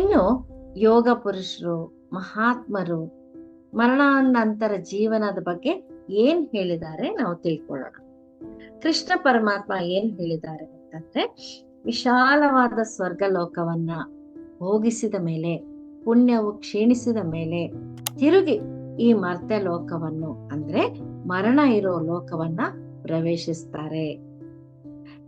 ಇನ್ನು ಯೋಗ ಪುರುಷರು, ಮಹಾತ್ಮರು, ಮರಣಾನಂತರ ಜೀವನದ ಬಗ್ಗೆ ಏನ್ ಹೇಳಿದ್ದಾರೆ ನಾವು ತಿಳ್ಕೊಳ್ಳೋಣ. ಕೃಷ್ಣ ಪರಮಾತ್ಮ ಏನ್ ಹೇಳಿದ್ದಾರೆ ಅಂತಂದ್ರೆ, ವಿಶಾಲವಾದ ಸ್ವರ್ಗ ಲೋಕವನ್ನ ಹೋಗಿಸಿದ ಮೇಲೆ, ಪುಣ್ಯವು ಕ್ಷೀಣಿಸಿದ ಮೇಲೆ ತಿರುಗಿ ಈ ಮರ್ತ್ಯ ಲೋಕವನ್ನು ಅಂದ್ರೆ ಮರಣ ಇರೋ ಲೋಕವನ್ನ ಪ್ರವೇಶಿಸ್ತಾರೆ.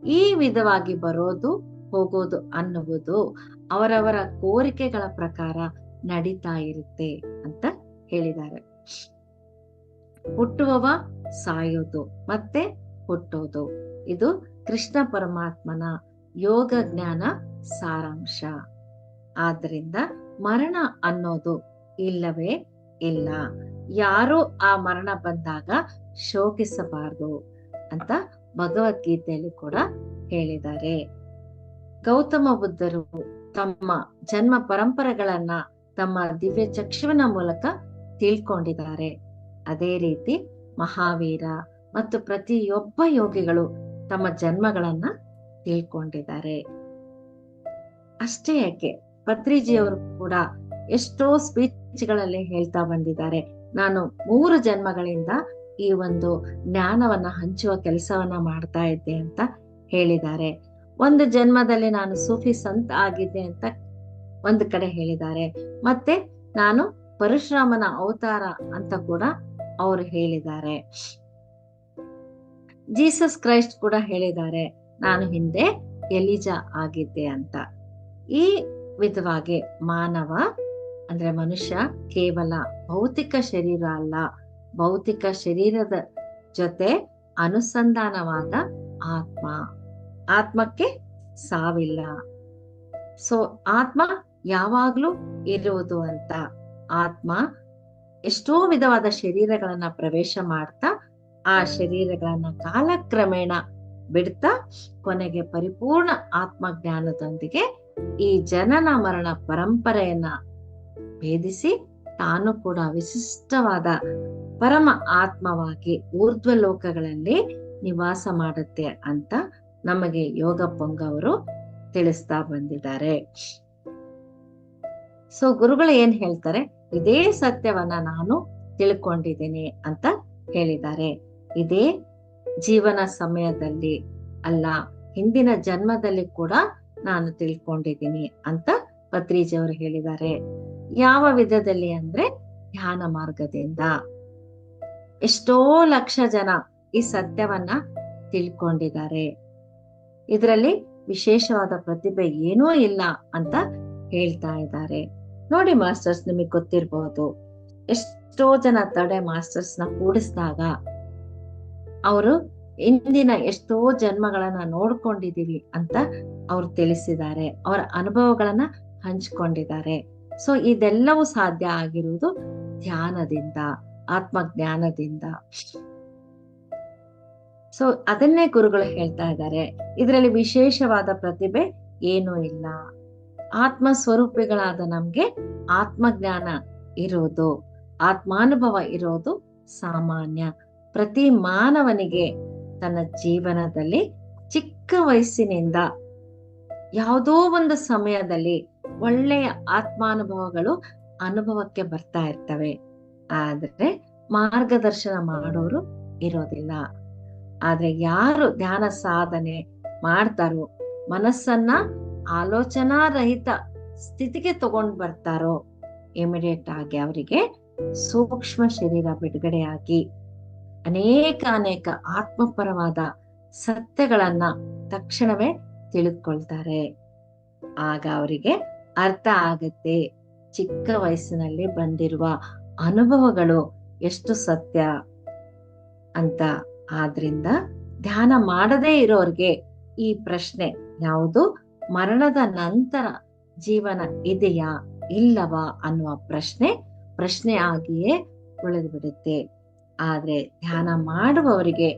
ಈ ವಿಧವಾಗಿ ಬರೋದು, ಹೋಗೋದು ಅನ್ನುವುದು ಅವರವರ ಕೋರಿಕೆಗಳ ಪ್ರಕಾರ ನಡೀತಾ ಇರುತ್ತೆ ಅಂತ ಹೇಳಿದ್ದಾರೆ. ಹುಟ್ಟುವವ ಸಾಯೋದು ಮತ್ತೆ ಹುಟ್ಟೋದು. ಇದು ಕೃಷ್ಣ ಪರಮಾತ್ಮನ ಯೋಗ ಜ್ಞಾನ ಸಾರಾಂಶ. ಆದ್ರಿಂದ ಮರಣ ಅನ್ನೋದು ಇಲ್ಲವೇ ಇಲ್ಲ. ಯಾರು ಆ ಮರಣ ಬಂದಾಗ ಶೋಕಿಸಬಾರದು ಅಂತ ಭಗವದ್ಗೀತೆಯಲ್ಲಿ ಕೂಡ ಹೇಳಿದ್ದಾರೆ. ಗೌತಮ ಬುದ್ಧರು ತಮ್ಮ ಜನ್ಮ ಪರಂಪರೆಗಳನ್ನ ತಮ್ಮ ದಿವ್ಯ ಚಕ್ಷುವಿನ ಮೂಲಕ ತಿಳ್ಕೊಂಡಿದ್ದಾರೆ. ಅದೇ ರೀತಿ ಮಹಾವೀರ ಮತ್ತು ಪ್ರತಿಯೊಬ್ಬ ಯೋಗಿಗಳು ತಮ್ಮ ಜನ್ಮಗಳನ್ನ ತಿಳ್ಕೊಂಡಿದ್ದಾರೆ. ಅಷ್ಟೇ ಯಾಕೆ, ಪತ್ರಿಜಿಯವರು ಕೂಡ ಎಷ್ಟೋ ಸ್ಪೀಚ್ಗಳಲ್ಲಿ ಹೇಳ್ತಾ ಬಂದಿದ್ದಾರೆ. ನಾನು ಮೂರು ಜನ್ಮಗಳಿಂದ ಈ ಒಂದು ಜ್ಞಾನವನ್ನ ಹಂಚುವ ಕೆಲಸವನ್ನ ಮಾಡ್ತಾ ಇದ್ದೆ ಅಂತ ಹೇಳಿದ್ದಾರೆ. ಒಂದು ಜನ್ಮದಲ್ಲಿ ನಾನು ಸೂಫಿ ಸಂತ ಆಗಿದ್ದೆ ಅಂತ ಒಂದು ಕಡೆ ಹೇಳಿದ್ದಾರೆ. ಮತ್ತೆ ನಾನು ಪರಶುರಾಮನ ಅವತಾರ ಅಂತ ಕೂಡ ಅವರು ಹೇಳಿದ್ದಾರೆ. ಜೀಸಸ್ ಕ್ರೈಸ್ಟ್ ಕೂಡ ಹೇಳಿದ್ದಾರೆ, ನಾನು ಹಿಂದೆ ಎಲಿಜಾ ಆಗಿದ್ದೆ ಅಂತ. ಈ ವಿಧವಾಗಿ ಮಾನವ ಅಂದ್ರೆ ಮನುಷ್ಯ ಕೇವಲ ಭೌತಿಕ ಶರೀರ ಅಲ್ಲ, ಭೌತಿಕ ಶರೀರದ ಜೊತೆ ಅನುಸಂಧಾನವಾದ ಆತ್ಮ. ಆತ್ಮಕ್ಕೆ ಸಾವಿಲ್ಲ. ಸೊ ಆತ್ಮ ಯಾವಾಗ್ಲೂ ಇರುವುದು ಅಂತ. ಆತ್ಮ ಎಷ್ಟೋ ವಿಧವಾದ ಶರೀರಗಳನ್ನ ಪ್ರವೇಶ ಮಾಡ್ತಾ, ಆ ಶರೀರಗಳನ್ನ ಕಾಲಕ್ರಮೇಣ ಬಿಡ್ತಾ, ಕೊನೆಗೆ ಪರಿಪೂರ್ಣ ಆತ್ಮ ಜ್ಞಾನದೊಂದಿಗೆ ಈ ಜನನ ಮರಣ ಪರಂಪರೆಯನ್ನ ಭೇದಿಸಿ, ತಾನು ಕೂಡ ವಿಶಿಷ್ಟವಾದ ಪರಮ ಆತ್ಮವಾಗಿ ಊರ್ಧ್ವ ಲೋಕಗಳಲ್ಲಿ ನಿವಾಸ ಮಾಡುತ್ತೆ ಅಂತ ನಮಗೆ ಯೋಗ ಪೊಂಗ ಅವರು ತಿಳಿಸ್ತಾ ಬಂದಿದ್ದಾರೆ. ಸೊ ಗುರುಗಳು ಏನ್ ಹೇಳ್ತಾರೆ? ಇದೇ ಸತ್ಯವನ್ನ ನಾನು ತಿಳ್ಕೊಂಡಿದ್ದೀನಿ ಅಂತ ಹೇಳಿದ್ದಾರೆ. ಇದೇ ಜೀವನ ಸಮಯದಲ್ಲಿ ಅಲ್ಲ, ಹಿಂದಿನ ಜನ್ಮದಲ್ಲಿ ಕೂಡ ನಾನು ತಿಳ್ಕೊಂಡಿದ್ದೀನಿ ಅಂತ ಪತ್ರಿಜಿ ಅವರು ಹೇಳಿದ್ದಾರೆ. ಯಾವ ವಿಧದಲ್ಲಿ ಅಂದ್ರೆ ಧ್ಯಾನ ಮಾರ್ಗದಿಂದ. ಎಷ್ಟೋ ಲಕ್ಷ ಜನ ಈ ಸತ್ಯವನ್ನ ತಿಳ್ಕೊಂಡಿದ್ದಾರೆ. ಇದರಲ್ಲಿ ವಿಶೇಷವಾದ ಪ್ರತಿಭೆ ಏನೂ ಇಲ್ಲ ಅಂತ ಹೇಳ್ತಾ ಇದ್ದಾರೆ. ನೋಡಿ ಮಾಸ್ಟರ್ಸ್, ನಿಮಗೆ ಗೊತ್ತಿರಬಹುದು ಎಷ್ಟೋ ಜನ ತಡೆ ಮಾಸ್ಟರ್ಸ್ನ ಕೂಡಿಸಿದಾಗ ಅವರು ಇಂದಿನ ಎಷ್ಟೋ ಜನ್ಮಗಳನ್ನ ನೋಡ್ಕೊಂಡಿದೀವಿ ಅಂತ ಅವ್ರು ತಿಳಿಸಿದ್ದಾರೆ. ಅವರ ಅನುಭವಗಳನ್ನ ಹಂಚ್ಕೊಂಡಿದ್ದಾರೆ. ಸೊ, ಇದೆಲ್ಲವೂ ಸಾಧ್ಯ ಆಗಿರುವುದು ಧ್ಯಾನದಿಂದ, ಆತ್ಮಜ್ಞಾನದಿಂದ. ಸೊ ಅದನ್ನೇ ಗುರುಗಳು ಹೇಳ್ತಾ ಇದ್ದಾರೆ. ಇದರಲ್ಲಿ ವಿಶೇಷವಾದ ಪ್ರತಿಭೆ ಏನೂ ಇಲ್ಲ. ಆತ್ಮ ಸ್ವರೂಪಿಗಳಾದ ನಮ್ಗೆ ಆತ್ಮಜ್ಞಾನ ಇರೋದು. ಆತ್ಮಾನುಭವ ಇರೋದು ಸಾಮಾನ್ಯ. ಪ್ರತಿ ಮಾನವನಿಗೆ ತನ್ನ ಜೀವನದಲ್ಲಿ ಚಿಕ್ಕ ವಯಸ್ಸಿನಿಂದ ಯಾವುದೋ ಒಂದು ಸಮಯದಲ್ಲಿ ಒಳ್ಳೆಯ ಆತ್ಮಾನುಭವಗಳು ಅನುಭವಕ್ಕೆ ಬರ್ತಾ ಇರ್ತವೆ. ಆದ್ರೆ ಮಾರ್ಗದರ್ಶನ ಮಾಡೋರು ಇರೋದಿಲ್ಲ. ಆದ್ರೆ ಯಾರು ಧ್ಯಾನ ಸಾಧನೆ ಮಾಡ್ತಾರೋ, ಮನಸ್ಸನ್ನ ಆಲೋಚನಾ ರಹಿತ ಸ್ಥಿತಿಗೆ ತಗೊಂಡ್ ಬರ್ತಾರೋ ಇಮಿಡಿಯೇಟ್ ಆಗಿ ಅವರಿಗೆ ಸೂಕ್ಷ್ಮ ಶರೀರ ಬಿಡುಗಡೆಯಾಗಿ ಅನೇಕ ಅನೇಕ ಆತ್ಮಪರವಾದ ಸತ್ಯಗಳನ್ನ ತಕ್ಷಣವೇ ತಿಳಿದುಕೊಳ್ತಾರೆ. ಆಗ ಅವರಿಗೆ ಅರ್ಥ ಆಗುತ್ತೆ. ಚಿಕ್ಕ ವಯಸ್ಸಿನಲ್ಲಿ ಬಂದಿರುವ ಅನುಭವಗಳು ಎಷ್ಟು ಸತ್ಯ ಅಂತ. ಆದ್ರಿಂದ ಧ್ಯಾನ ಮಾಡದೇ ಇರೋರ್ಗೆ ಈ ಪ್ರಶ್ನೆ, ಯಾವುದು? ಮರಣದ ನಂತರ ಜೀವನ ಇದೆಯಾ, ಇಲ್ಲವಾ ಅನ್ನುವ ಪ್ರಶ್ನೆ ಪ್ರಶ್ನೆ ಆಗಿಯೇ ಉಳಿದು ಬಿಡುತ್ತೆ ಆದ್ರೆ ಧ್ಯಾನ ಮಾಡುವವರಿಗೆ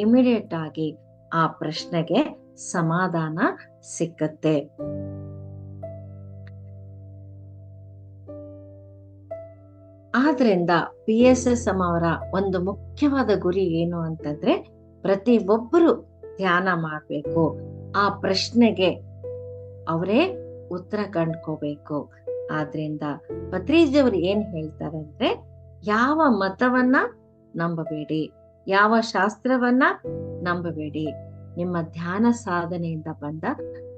ಇಮಿಡಿಯೇಟ್ ಆಗಿ ಆ ಪ್ರಶ್ನೆಗೆ ಸಮಾಧಾನ ಸಿಕ್ಕತ್ತೆ. ಆದ್ರಿಂದ ಪಿ ಎಸ್ ಎಸ್ ಅವರ ಒಂದು ಮುಖ್ಯವಾದ ಗುರಿ ಏನು ಅಂತಂದ್ರೆ ಪ್ರತಿ ಒಬ್ಬರು ಧ್ಯಾನ ಮಾಡಬೇಕು. ಆ ಪ್ರಶ್ನೆಗೆ ಅವರೇ ಉತ್ತರ ಕಂಡ್ಕೋಬೇಕು. ಆದ್ರಿಂದ ಪತ್ರಿಜಿಯವರು ಏನ್ ಹೇಳ್ತಾರೆ ಅಂದ್ರೆ ಯಾವ ಮತವನ್ನ ನಂಬಬೇಡಿ, ಯಾವ ಶಾಸ್ತ್ರವನ್ನ ನಂಬಬೇಡಿ. ನಿಮ್ಮ ಧ್ಯಾನ ಸಾಧನೆಯಿಂದ ಬಂದ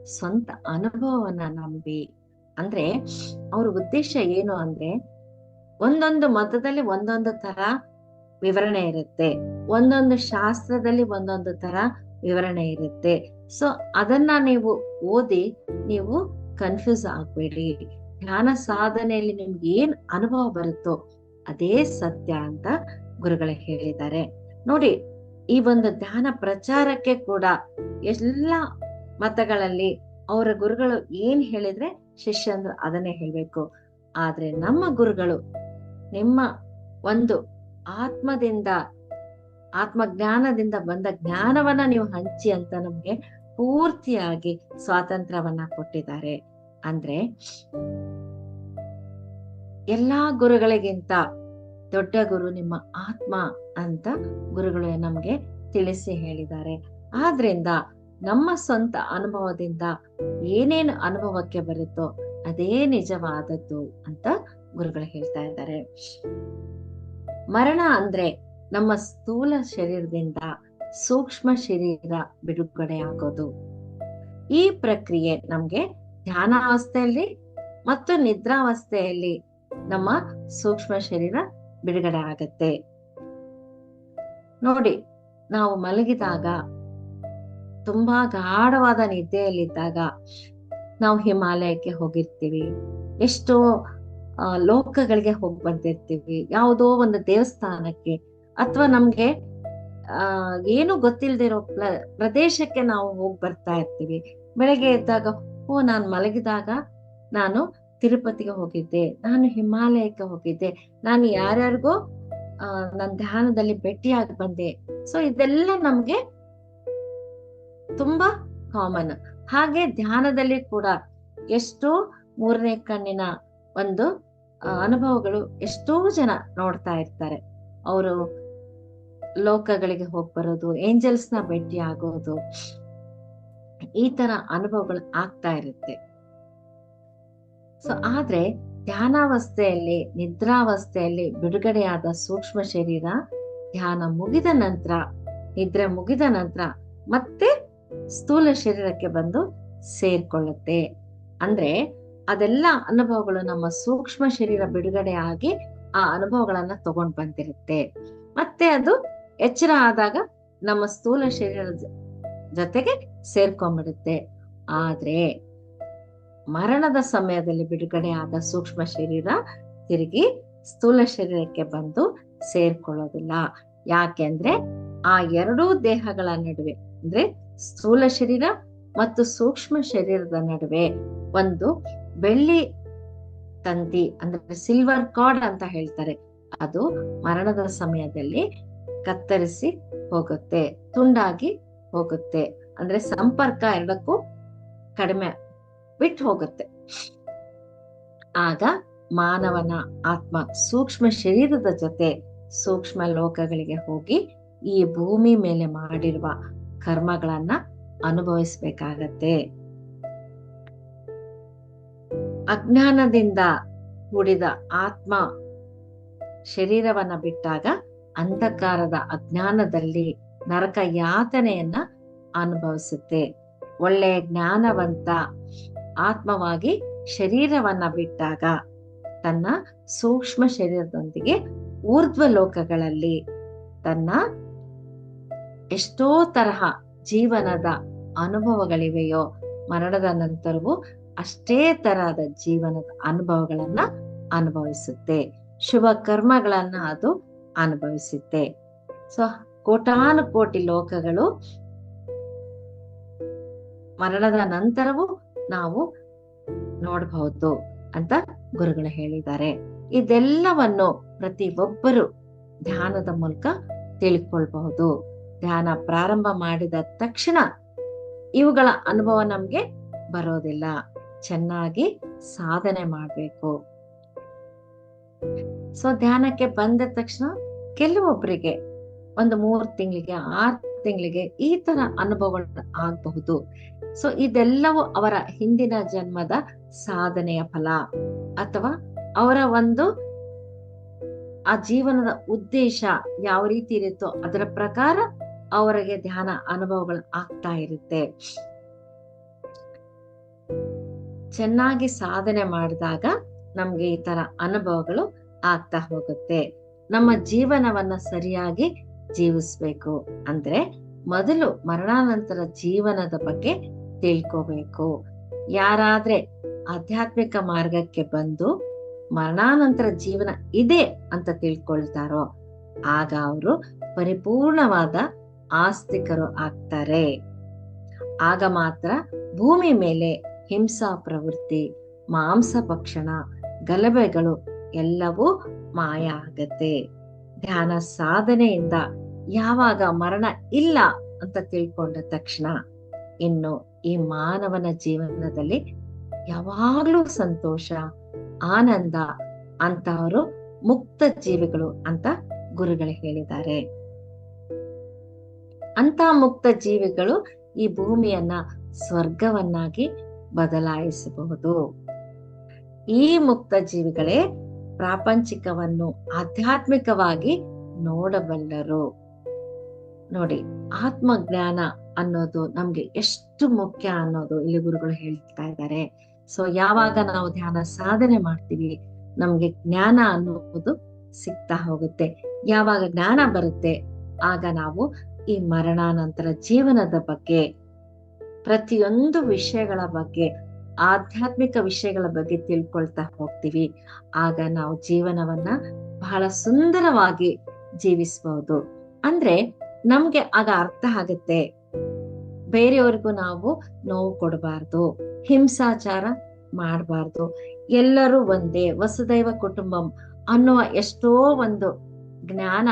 ಸ್ವಂತ ಅನುಭವವನ್ನ ನಂಬಿ. ಅಂದ್ರೆ ಅವ್ರ ಉದ್ದೇಶ ಏನು ಅಂದ್ರೆ ಒಂದೊಂದು ಮತದಲ್ಲಿ ಒಂದೊಂದು ತರ ವಿವರಣೆ ಇರುತ್ತೆ. ಒಂದೊಂದು ಶಾಸ್ತ್ರದಲ್ಲಿ ಒಂದೊಂದು ತರ ವಿವರಣೆ ಇರುತ್ತೆ. ಸೊ ಅದನ್ನ ನೀವು ಓದಿ ನೀವು ಕನ್ಫ್ಯೂಸ್ ಆಗ್ಬೇಡಿ. ಧ್ಯಾನ ಸಾಧನೆಯಲ್ಲಿ ನಿಮ್ಗೆ ಏನ್ ಅನುಭವ ಬರುತ್ತೋ ಅದೇ ಸತ್ಯ ಅಂತ ಗುರುಗಳು ಹೇಳಿದ್ದಾರೆ. ನೋಡಿ, ಈ ಒಂದು ಧ್ಯಾನ ಪ್ರಚಾರಕ್ಕೆ ಕೂಡ ಎಲ್ಲ ಮತಗಳಲ್ಲಿ ಅವರ ಗುರುಗಳು ಏನ್ ಹೇಳಿದ್ರೆ ಶಿಷ್ಯಂದ್ರು ಅದನ್ನೇ ಹೇಳ್ಬೇಕು. ಆದ್ರೆ ನಮ್ಮ ಗುರುಗಳು ನಿಮ್ಮ ಒಂದು ಆತ್ಮದಿಂದ, ಆತ್ಮಜ್ಞಾನದಿಂದ ಬಂದ ಜ್ಞಾನವನ್ನ ನೀವು ಹಂಚಿ ಅಂತ ನಮ್ಗೆ ಪೂರ್ತಿಯಾಗಿ ಸ್ವಾತಂತ್ರ್ಯವನ್ನ ಕೊಟ್ಟಿದ್ದಾರೆ. ಅಂದ್ರೆ ಎಲ್ಲಾ ಗುರುಗಳಿಗಿಂತ ದೊಡ್ಡ ಗುರು ನಿಮ್ಮ ಆತ್ಮ ಅಂತ ಗುರುಗಳು ನಮ್ಗೆ ತಿಳಿಸಿ ಹೇಳಿದ್ದಾರೆ. ಆದ್ರಿಂದ ನಮ್ಮ ಸ್ವಂತ ಅನುಭವದಿಂದ ಏನೇನು ಅನುಭವಕ್ಕೆ ಬರುತ್ತೋ ಅದೇ ನಿಜವಾದದ್ದು ಅಂತ ಗುರುಗಳು ಹೇಳ್ತಾ ಇದ್ದಾರೆ. ಮರಣ ಅಂದ್ರೆ ನಮ್ಮ ಸ್ಥೂಲ ಶರೀರದಿಂದ ಸೂಕ್ಷ್ಮ ಶರೀರ ಬಿಡುಗಡೆ ಆಗೋದು. ಈ ಪ್ರಕ್ರಿಯೆ ನಮ್ಗೆ ಧ್ಯಾನಾವಸ್ಥೆಯಲ್ಲಿ ಮತ್ತು ನಿದ್ರಾವಸ್ಥೆಯಲ್ಲಿ ನಮ್ಮ ಸೂಕ್ಷ್ಮ ಶರೀರ ಬಿಡುಗಡೆ ಆಗತ್ತೆ. ನೋಡಿ, ನಾವು ಮಲಗಿದಾಗ, ತುಂಬಾ ಗಾಢವಾದ ನಿದ್ದೆಯಲ್ಲಿದ್ದಾಗ ನಾವು ಹಿಮಾಲಯಕ್ಕೆ ಹೋಗಿರ್ತೀವಿ. ಎಷ್ಟೋ ಆ, ಲೋಕಗಳಿಗೆ ಹೋಗಿ ಬಂದಿರ್ತೀವಿ ಯಾವುದೋ ಒಂದು ದೇವಸ್ಥಾನಕ್ಕೆ ಅಥವಾ ನಮ್ಗೆ ಆ ಏನು ಗೊತ್ತಿಲ್ದಿರೋ ಪ್ರ ಪ್ರದೇಶಕ್ಕೆ ನಾವು ಹೋಗಿ ಬರ್ತಾ ಇರ್ತೀವಿ. ಬೆಳಗ್ಗೆ ಎದ್ದಾಗ ಓ ನಾನು ಮಲಗಿದಾಗ ನಾನು ತಿರುಪತಿಗೆ ಹೋಗಿದ್ದೆ ನಾನು ಹಿಮಾಲಯಕ್ಕೆ ಹೋಗಿದ್ದೆ ನಾನು ಯಾರ್ಯಾರಿಗೋ ನನ್ನ ಧ್ಯಾನದಲ್ಲಿ ಭೇಟಿಯಾಗಿ ಬಂದೆ. ಸೊ ಇದೆಲ್ಲ ನಮ್ಗೆ ತುಂಬಾ ಕಾಮನ್ ಹಾಗೆ ಧ್ಯಾನದಲ್ಲಿ ಕೂಡ ಎಷ್ಟೋ ಮೂರನೇ ಕಣ್ಣಿನ ಒಂದು ಅನುಭವಗಳು ಎಷ್ಟೋ ಜನ ನೋಡ್ತಾ ಇರ್ತಾರೆ. ಅವರು ಲೋಕಗಳಿಗೆ ಹೋಗಿ ಬರೋದು ಏಂಜಲ್ಸ್ನ ಭೇಟಿ ಆಗೋದು ಈ ತರ ಅನುಭವಗಳು ಆಗ್ತಾ ಇರುತ್ತೆ. ಸೊ ಆದ್ರೆ ಧ್ಯಾನಾವಸ್ಥೆಯಲ್ಲಿ ನಿದ್ರಾವಸ್ಥೆಯಲ್ಲಿ ಬಿಡುಗಡೆಯಾದ ಸೂಕ್ಷ್ಮ ಶರೀರ ಧ್ಯಾನ ಮುಗಿದ ನಂತರ ನಿದ್ರೆ ಮುಗಿದ ನಂತರ ಮತ್ತೆ ಸ್ಥೂಲ ಶರೀರಕ್ಕೆ ಬಂದು ಸೇರ್ಕೊಳ್ಳುತ್ತೆ. ಅಂದ್ರೆ ಅದೆಲ್ಲ ಅನುಭವಗಳು ನಮ್ಮ ಸೂಕ್ಷ್ಮ ಶರೀರ ಬಿಡುಗಡೆ ಆಗಿ ಆ ಅನುಭವಗಳನ್ನ ತಗೊಂಡ್ ಬಂದಿರುತ್ತೆ. ಮತ್ತೆ ಅದು ಎಚ್ಚರ ಆದಾಗ ನಮ್ಮ ಸ್ಥೂಲ ಶರೀರ ಜೊತೆಗೆ ಸೇರ್ಕೊಂಡ್ಬಿಡುತ್ತೆ. ಆದ್ರೆ ಮರಣದ ಸಮಯದಲ್ಲಿ ಬಿಡುಗಡೆ ಆದ ಸೂಕ್ಷ್ಮ ಶರೀರ ತಿರುಗಿ ಸ್ಥೂಲ ಶರೀರಕ್ಕೆ ಬಂದು ಸೇರ್ಕೊಳ್ಳೋದಿಲ್ಲ. ಯಾಕೆಂದ್ರೆ ಆ ಎರಡೂ ದೇಹಗಳ ನಡುವೆ ಅಂದ್ರೆ ಸ್ಥೂಲ ಶರೀರ ಮತ್ತು ಸೂಕ್ಷ್ಮ ಶರೀರದ ನಡುವೆ ಒಂದು ಬೆಳ್ಳಿ ತಂತಿ ಅಂದ್ರೆ ಸಿಲ್ವರ್ ಕಾರ್ಡ್ ಅಂತ ಹೇಳ್ತಾರೆ. ಅದು ಮರಣದ ಸಮಯದಲ್ಲಿ ಕತ್ತರಿಸಿ ಹೋಗುತ್ತೆ, ತುಂಡಾಗಿ ಹೋಗುತ್ತೆ. ಅಂದ್ರೆ ಸಂಪರ್ಕ ಎರಡಕ್ಕೂ ಕಡಿಮೆ ಬಿಟ್ಟು ಹೋಗುತ್ತೆ. ಆಗ ಮಾನವನ ಆತ್ಮ ಸೂಕ್ಷ್ಮ ಶರೀರದ ಜೊತೆ ಸೂಕ್ಷ್ಮ ಲೋಕಗಳಿಗೆ ಹೋಗಿ ಈ ಭೂಮಿ ಮೇಲೆ ಮಾಡಿರುವ ಕರ್ಮಗಳನ್ನ ಅನುಭವಿಸ್ಬೇಕಾಗತ್ತೆ. ಅಜ್ಞಾನದಿಂದ ಕೂಡಿದ ಆತ್ಮ ಶರೀರವನ್ನ ಬಿಟ್ಟಾಗ ಅಂಧಕಾರದ ಅಜ್ಞಾನದಲ್ಲಿ ನರಕ ಯಾತನೆಯನ್ನ ಅನುಭವಿಸುತ್ತೆ. ಒಳ್ಳೆಯ ಜ್ಞಾನವಂತ ಆತ್ಮವಾಗಿ ಶರೀರವನ್ನ ಬಿಟ್ಟಾಗ ತನ್ನ ಸೂಕ್ಷ್ಮ ಶರೀರದೊಂದಿಗೆ ಊರ್ಧ್ವ ಲೋಕಗಳಲ್ಲಿ ತನ್ನ ಎಷ್ಟೋ ತರಹ ಜೀವನದ ಅನುಭವಗಳಿವೆಯೋ ಮರಣದ ನಂತರವೂ ಅಷ್ಟೇ ತರಹದ ಜೀವನದ ಅನುಭವಗಳನ್ನ ಅನುಭವಿಸುತ್ತೆ. ಶುಭ ಕರ್ಮಗಳನ್ನ ಅದು ಅನುಭವಿಸುತ್ತೆ. ಸೊ, ಕೋಟಾನುಕೋಟಿ ಲೋಕಗಳು ಮರಣದ ನಂತರವೂ ನಾವು ನೋಡಬಹುದು ಅಂತ ಗುರುಗಳು ಹೇಳಿದ್ದಾರೆ. ಇದೆಲ್ಲವನ್ನು ಪ್ರತಿ ಒಬ್ಬರು ಧ್ಯಾನದ ಮೂಲಕ ತಿಳ್ಕೊಳ್ಬಹುದು. ಧ್ಯಾನ ಪ್ರಾರಂಭ ಮಾಡಿದ ತಕ್ಷಣ ಇವುಗಳ ಅನುಭವ ನಮ್ಗೆ ಬರೋದಿಲ್ಲ. ಚೆನ್ನಾಗಿ ಸಾಧನೆ ಮಾಡ್ಬೇಕು. ಸೊ ಧ್ಯಾನಕ್ಕೆ ಬಂದ ತಕ್ಷಣ ಕೆಲವೊಬ್ಬರಿಗೆ ಒಂದು ಮೂರ್ ತಿಂಗಳಿಗೆ, ಆರ್ ತಿಂಗಳಿಗೆ ಈ ತರ ಅನುಭವ ಆಗಬಹುದು. ಸೊ ಇದೆಲ್ಲವೂ ಅವರ ಹಿಂದಿನ ಜನ್ಮದ ಸಾಧನೆಯ ಫಲ ಅಥವಾ ಅವರ ಒಂದು ಆ ಜೀವನದ ಉದ್ದೇಶ ಯಾವ ರೀತಿ ಇರುತ್ತೋ ಅದರ ಪ್ರಕಾರ ಅವರಿಗೆ ಧ್ಯಾನ ಅನುಭವಗಳು ಆಗ್ತಾ ಇರುತ್ತೆ. ಚೆನ್ನಾಗಿ ಸಾಧನೆ ಮಾಡಿದಾಗ ನಮ್ಗೆ ಈ ತರ ಅನುಭವಗಳು ಆಗ್ತಾ ಹೋಗುತ್ತೆ. ನಮ್ಮ ಜೀವನವನ್ನ ಸರಿಯಾಗಿ ಜೀವಿಸ್ಬೇಕು. ಅಂದ್ರೆ ಮೊದಲು ಮರಣಾನಂತರ ಜೀವನದ ಬಗ್ಗೆ ತಿಳ್ಕೋಬೇಕು. ಯಾರಾದ್ರೆ ಆಧ್ಯಾತ್ಮಿಕ ಮಾರ್ಗಕ್ಕೆ ಬಂದು ಮರಣಾನಂತರ ಜೀವನ ಇದೆ ಅಂತ ತಿಳ್ಕೊಳ್ತಾರೋ, ಆಗ ಅವರು ಪರಿಪೂರ್ಣವಾದ ಆಸ್ತಿಕರು ಆಗ್ತಾರೆ. ಆಗ ಮಾತ್ರ ಭೂಮಿ ಮೇಲೆ ಹಿಂಸಾ ಪ್ರವೃತ್ತಿ, ಮಾಂಸ ಭಕ್ಷಣ, ಗಲಭೆಗಳು ಎಲ್ಲವೂ ಮಾಯ ಆಗತ್ತೆ ಧ್ಯಾನ ಸಾಧನೆಯಿಂದ ಯಾವಾಗ ಮರಣ ಇಲ್ಲ ಅಂತ ತಿಳ್ಕೊಂಡ ತಕ್ಷಣ ಇನ್ನು ಈ ಮಾನವನ ಜೀವನದಲ್ಲಿ ಯಾವಾಗ್ಲೂ ಸಂತೋಷ, ಆನಂದ ಅಂತವರು ಮುಕ್ತ ಜೀವಿಗಳು ಅಂತ ಗುರುಗಳು ಹೇಳಿದ್ದಾರೆ. ಅಂತ ಮುಕ್ತ ಜೀವಿಗಳು ಈ ಭೂಮಿಯನ್ನ ಸ್ವರ್ಗವನ್ನಾಗಿ ಬದಲಾಯಿಸಬಹುದು. ಈ ಮುಕ್ತ ಜೀವಿಗಳೇ ಪ್ರಾಪಂಚಿಕವನ್ನು ಆಧ್ಯಾತ್ಮಿಕವಾಗಿ ನೋಡಬಲ್ಲರು. ನೋಡಿ, ಆತ್ಮಜ್ಞಾನ ಅನ್ನೋದು ನಮ್ಗೆ ಎಷ್ಟು ಮುಖ್ಯ ಅನ್ನೋದು ಇಲ್ಲಿ ಗುರುಗಳು ಹೇಳ್ತಾ ಇದ್ದಾರೆ. ಸೊ ಯಾವಾಗ ನಾವು ಧ್ಯಾನ ಸಾಧನೆ ಮಾಡ್ತೀವಿ, ನಮ್ಗೆ ಜ್ಞಾನ ಅನ್ನೋದು ಸಿಗ್ತಾ ಹೋಗುತ್ತೆ. ಯಾವಾಗ ಜ್ಞಾನ ಬರುತ್ತೆ, ಆಗ ನಾವು ಈ ಮರಣಾನಂತರ ಜೀವನದ ಬಗ್ಗೆ ಪ್ರತಿಯೊಂದು ವಿಷಯಗಳ ಬಗ್ಗೆ, ಆಧ್ಯಾತ್ಮಿಕ ವಿಷಯಗಳ ಬಗ್ಗೆ ತಿಳ್ಕೊಳ್ತಾ ಹೋಗ್ತೀವಿ. ಆಗ ನಾವು ಜೀವನವನ್ನ ಬಹಳ ಸುಂದರವಾಗಿ ಜೀವಿಸಬಹುದು ಅಂದ್ರೆ ನಮ್ಗೆ ಆಗ ಅರ್ಥ ಆಗುತ್ತೆ. ಬೇರೆಯವ್ರಿಗೂ ನಾವು ನೋವು ಕೊಡಬಾರ್ದು, ಹಿಂಸಾಚಾರ ಮಾಡಬಾರ್ದು. ಎಲ್ಲರೂ ಒಂದೇ, ವಸುದೈವ ಕುಟುಂಬಂ ಅನ್ನುವ ಎಷ್ಟೋ ಒಂದು ಜ್ಞಾನ,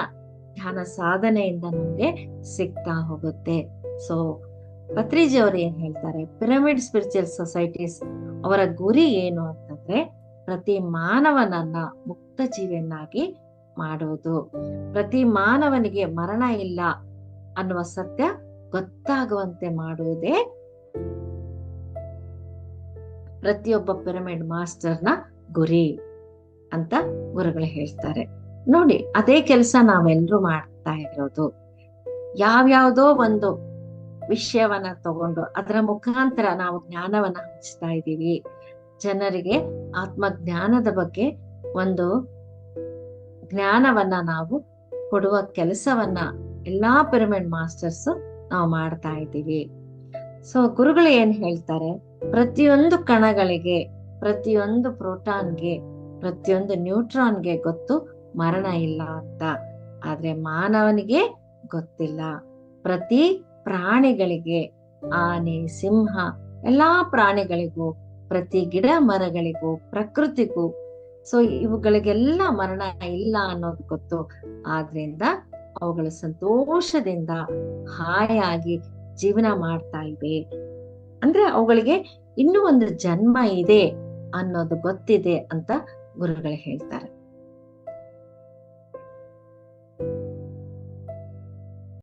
ಧ್ಯಾನ ಸಾಧನೆಯಿಂದ ನಮ್ಗೆ ಸಿಗ್ತಾ ಹೋಗುತ್ತೆ. ಸೊ ಪತ್ರಿಜಿ ಅವರು ಏನ್ ಹೇಳ್ತಾರೆ? ಪಿರಮಿಡ್ ಸ್ಪಿರಿಚುವಲ್ ಸೊಸೈಟೀಸ್ ಅವರ ಗುರಿ ಏನು ಅಂತಂದ್ರೆ ಪ್ರತಿ ಮಾನವನನ್ನ ಮುಕ್ತ ಜೀವಿಯನ್ನಾಗಿ ಮಾಡುವುದು ಪ್ರತಿ ಮಾನವನಿಗೆ ಮರಣ ಇಲ್ಲ ಅನ್ನುವ ಸತ್ಯ ಗೊತ್ತಾಗುವಂತೆ ಮಾಡುವುದೇ ಪ್ರತಿಯೊಬ್ಬ ಪಿರಮಿಡ್ ಮಾಸ್ಟರ್ನ ಗುರಿ ಅಂತ ಗುರುಗಳು ಹೇಳ್ತಾರೆ. ನೋಡಿ, ಅದೇ ಕೆಲಸ ನಾವೆಲ್ಲರೂ ಮಾಡ್ತಾ ಇರೋದು. ಯಾವ್ಯಾವ್ದೋ ಒಂದು ವಿಷಯವನ್ನ ತಗೊಂಡು ಅದರ ಮುಖಾಂತರ ನಾವು ಜ್ಞಾನವನ್ನ ಹಂಚ್ತಾ ಇದ್ದೀವಿ. ಜನರಿಗೆ ಆತ್ಮ ಜ್ಞಾನದ ಬಗ್ಗೆ ಒಂದು ಜ್ಞಾನವನ್ನ ನಾವು ಕೊಡುವ ಕೆಲಸವನ್ನ ಎಲ್ಲಾ ಪಿರಮಿಡ್ ಮಾಸ್ಟರ್ಸ್ ನಾವು ಮಾಡ್ತಾ ಇದ್ದೀವಿ. ಸೊ ಗುರುಗಳು ಏನ್ ಹೇಳ್ತಾರೆ? ಪ್ರತಿಯೊಂದು ಕಣಗಳಿಗೆ, ಪ್ರತಿಯೊಂದು ಪ್ರೋಟಾನ್ಗೆ, ಪ್ರತಿಯೊಂದು ನ್ಯೂಟ್ರಾನ್ಗೆ ಗೊತ್ತು ಮರಣ ಇಲ್ಲ ಅಂತ. ಆದ್ರೆ ಮಾನವನಿಗೆ ಗೊತ್ತಿಲ್ಲ. ಪ್ರತಿ ಪ್ರಾಣಿಗಳಿಗೆ, ಆನೆ, ಸಿಂಹ, ಎಲ್ಲಾ ಪ್ರಾಣಿಗಳಿಗೂ, ಪ್ರತಿ ಗಿಡ ಮರಗಳಿಗೂ, ಪ್ರಕೃತಿಗೂ. ಸೊ ಇವುಗಳಿಗೆಲ್ಲ ಮರಣ ಇಲ್ಲ ಅನ್ನೋದು ಗೊತ್ತು. ಆದ್ರಿಂದ ಅವುಗಳು ಸಂತೋಷದಿಂದ ಹಾಯಾಗಿ ಜೀವನ ಮಾಡ್ತಾ ಇವೆ. ಅಂದ್ರೆ ಅವುಗಳಿಗೆ ಇನ್ನೂ ಒಂದು ಜನ್ಮ ಇದೆ ಅನ್ನೋದು ಗೊತ್ತಿದೆ ಅಂತ ಗುರುಗಳು ಹೇಳ್ತಾರೆ.